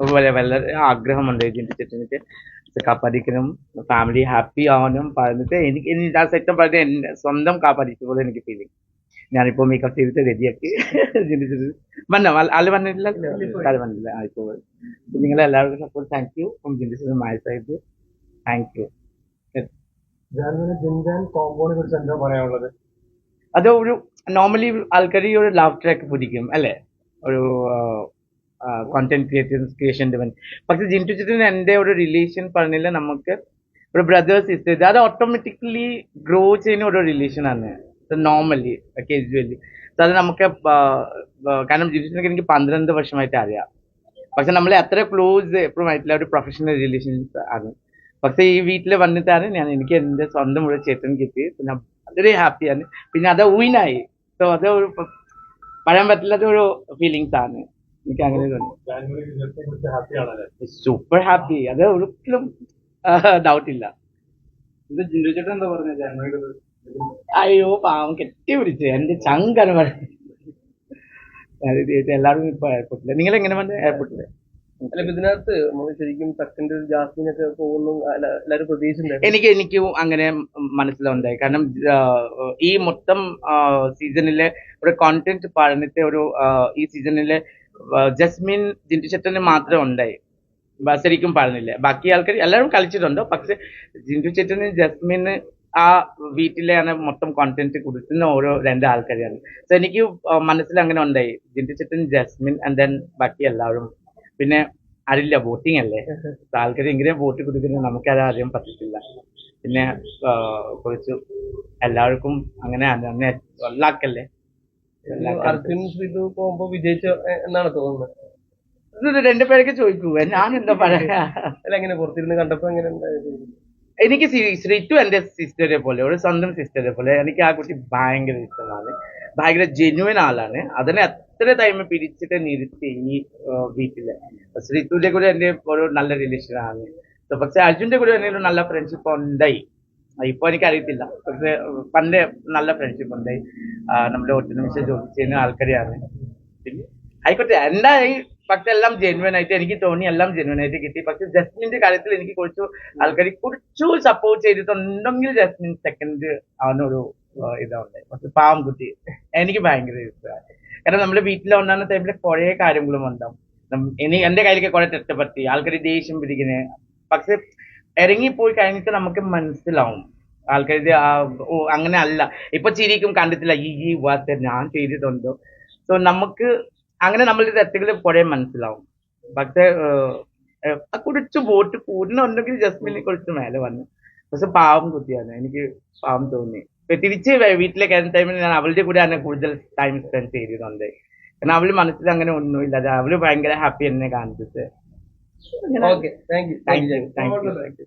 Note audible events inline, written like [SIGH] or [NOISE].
വളരെ വളരെ ആഗ്രഹമുണ്ട്? ജിൻഡു ചേട്ടനിക്ക് കാപ്പാടിക്കണം ഫാമിലി ഹാപ്പി ആവണം പറഞ്ഞിട്ട് എനിക്ക് എനിക്ക് ആ സെറ്റം പറഞ്ഞ എന്നെ സ്വന്തം കാപ്പാടിച്ച പോലെ എനിക്ക് ഫീലിംഗ് ഞാനിപ്പോ മേക്കപ്പ് ചെയ്തിട്ട് റെഡിയാക്കി [LAUGHS] ചിന്തിച്ചിട്ട് വന്ന? ആൾ വന്നിട്ടില്ല? ആൾ വന്നില്ല ആയിപ്പോ ഇപ്പോൾ നിങ്ങളെ എല്ലാവർക്കും സപ്പോർട്ട് താങ്ക് യു ചിന്തിച്ചത് മായ സൈഡ് താങ്ക് യു കോമ്പോനെ കുറിച്ച് എന്താ പറയാനുള്ളത്? അത് ഒരു നോർമലി ആൾക്കാർ ഈ ഒരു ലവ് ട്രാക്ക് പിടിക്കും അല്ലേ? ഒരു കോണ്ടന്റ് ക്രിയേറ്റേഴ്സ് ക്രിയേഷന്റെ പക്ഷെ ജിന്റു ചിറ്റിന് എന്റെ ഒരു റിലേഷൻ പറഞ്ഞില്ല നമുക്ക് ഒരു ബ്രദേഴ്സ് സിസ്റ്റേഴ്സ് അത് ഓട്ടോമാറ്റിക്കലി ഗ്രോ ചെയ്യുന്ന ഒരു റിലേഷൻ ആണ്. നോർമലി കേജ്വലി അത് നമുക്ക് കാരണം ജിന്റു എനിക്ക് പന്ത്രണ്ട് വർഷമായിട്ട് അറിയാം. പക്ഷെ നമ്മൾ അത്ര ക്ലോസ് എപ്പോഴും ആയിട്ടില്ല ഒരു പ്രൊഫഷണൽ റിലേഷൻസ് ആണ്. പക്ഷെ ഈ വീട്ടിൽ വന്നിട്ടാണ് ഞാൻ എനിക്ക് എന്റെ സ്വന്തം ഒരു ചേട്ടൻ കിട്ടി. പിന്നെ വളരെ ഹാപ്പിയാണ് പിന്നെ അത് ഊയിനായി സോ അത് ഒരു പറയാൻ പറ്റില്ലാത്ത ഒരു ഫീലിങ്സ് ആണ്. എനിക്ക് അങ്ങനെ തോന്നി സൂപ്പർ ഹാപ്പി അത് ഒരിക്കലും ഡൗട്ട് ഇല്ല. ഇത് ജിൻഡു ചേട്ടൻ എന്താ പറഞ്ഞത് അയ്യോ പാവം കെട്ടി പിടിച്ച്. എന്റെ ചങ്കാണ് പറഞ്ഞത് എല്ലാവരും ഇപ്പൊ എയർപോർട്ടിൽ നിങ്ങൾ എങ്ങനെ വന്ന് എയർപോർട്ടിൽ അല്ല ഇതിനകത്ത് ശരിക്കും പോകുന്നു. എല്ലാവരും എനിക്ക് എനിക്ക് അങ്ങനെ മനസ്സിലുണ്ടായി. കാരണം ഈ മൊത്തം സീസണിലെ ഒരു കോണ്ടന്റ് പഠനത്തെ ഒരു ഈ സീസണിലെ ജസ്മിൻ ജിന്റു ചേട്ടന് മാത്രമേ ഉണ്ടായി ശരിക്കും പറഞ്ഞില്ലേ. ബാക്കി ആൾക്കാർ എല്ലാവരും കളിച്ചിട്ടുണ്ട്? പക്ഷെ ജിന്റു ചേട്ടന് ജസ്മിന് ആ വീട്ടിലെയാണ് മൊത്തം കോണ്ടന്റ് കൊടുക്കുന്ന ഓരോ രണ്ട് ആൾക്കാരാണ്. സോ എനിക്ക് മനസ്സിൽ അങ്ങനെ ഉണ്ടായി. ജിന്റു ചേട്ടൻ ജസ്മിൻ ആൻഡ് ദെൻ ബാക്കി എല്ലാവരും. പിന്നെ അറിയില്ല വോട്ടിംഗ് അല്ലേ? [LAUGHS] ആൾക്കാർ എങ്ങനെ വോട്ട് കൊടുക്കുന്നത് നമുക്കത് അറിയാൻ പറ്റത്തില്ല. പിന്നെ കുറച്ച് എല്ലാവർക്കും അങ്ങനെ തന്നെ വല്ലാക്കല്ലേ അർജുൻ ശ്രീതു പോകുമ്പോ വിജയിച്ച എന്നാണ് തോന്നുന്നത്? രണ്ടു പേരൊക്കെ ചോദിക്കൂ. ഞാൻ എന്താ പറയാ? അല്ല എങ്ങനെ പുറത്തിരുന്ന് കണ്ടപ്പോ എങ്ങനെ എനിക്ക് ശ്രീ- ശ്രീറ്റു എന്റെ സിസ്റ്ററെ പോലെ ഒരു സ്വന്തം സിസ്റ്ററെ പോലെ എനിക്ക് ആ കുട്ടി ഭയങ്കര ഇഷ്ടമാണ്. ഭയങ്കര ജെന്യുവൻ ആളാണ്. അതിനെ അത്ര ടൈം പിടിച്ചിട്ട് നിർത്തി ഈ വീട്ടിൽ. ശ്രീറ്റുവിന്റെ കൂടെ എന്റെ ഒരു നല്ല റിലേഷൻ ആണ്. So, പക്ഷെ അർജുന്റെ കൂടെ എന്തെങ്കിലും ഒരു നല്ല ഫ്രണ്ട്ഷിപ്പ് ഉണ്ടായി. ഇപ്പൊ എനിക്ക് അറിയത്തില്ല പക്ഷെ പണ്ട് നല്ല ഫ്രണ്ട്ഷിപ്പ് ഉണ്ടായി. നമ്മുടെ ഒട്ടുനിമിഷം ജോലി ചെയ്യുന്ന ആൾക്കാരെയാണ്. ആയിക്കോട്ടെ എന്തായി പക്ഷെ എല്ലാം ജെന്വൻ ആയിട്ട് എനിക്ക് തോന്നി എല്ലാം ജെന്വൻ ആയിട്ട് കിട്ടി. പക്ഷെ ജസ്മിന്റെ കാര്യത്തിൽ എനിക്ക് കുറച്ച് ആൾക്കാർ കുറച്ചു സപ്പോർട്ട് ചെയ്തിട്ടുണ്ടെങ്കിൽ ജസ്മിൻ സെക്കൻഡ് അവനൊരു ആ, ഇതാവുണ്ടായി പക്ഷെ പാവം കുട്ടി എനിക്ക് ഭയങ്കര ഇഷ്ടമാണ്. കാരണം നമ്മുടെ വീട്ടിൽ ഉണ്ടാകുന്ന ടൈമിൽ കുറെ കാര്യങ്ങളും ഉണ്ടാവും. ഇനി എന്റെ കയ്യിലേക്ക് കുറെ തെറ്റപ്പറ്റി ആൾക്കാർ ദേഷ്യം പിടിക്കുന്നത് പക്ഷെ ഇറങ്ങിപ്പോയി കഴിഞ്ഞിട്ട് നമുക്ക് മനസ്സിലാവും. ആൾക്കാർ ഓ അങ്ങനെ അല്ല ഇപ്പൊ ചിരിക്കും കണ്ടിട്ടില്ല. ഈ ഈ വാർത്ത ഞാൻ ചെയ്തിട്ടുണ്ടോ? സോ നമുക്ക് അങ്ങനെ നമ്മളുടെ തെറ്റുകൾ കുറെ മനസ്സിലാവും. പക്ഷെ കുടിച്ച് വോട്ട് കൂടുന്നുണ്ടെങ്കിൽ ജസ്മിനെ കുറിച്ച് മേലെ വന്നു. പക്ഷെ പാവം കുട്ടിയാണ്. എനിക്ക് പാവം തോന്നി. തിരിച്ച് വീട്ടിലെ വീട്ടിലേക്ക് വരുന്ന ടൈമിൽ ഞാൻ അവളുടെ കൂടെ തന്നെ കൂടുതൽ ടൈം സ്പെൻഡ് ചെയ്തിട്ടുണ്ട്. കാരണം അവൾ മനസ്സിൽ അങ്ങനെ ഒന്നുമില്ല. ഇല്ല അവൾ ഭയങ്കര ഹാപ്പി എന്നെ കാണിച്ചിട്ട്. Okay thank you thank you thank you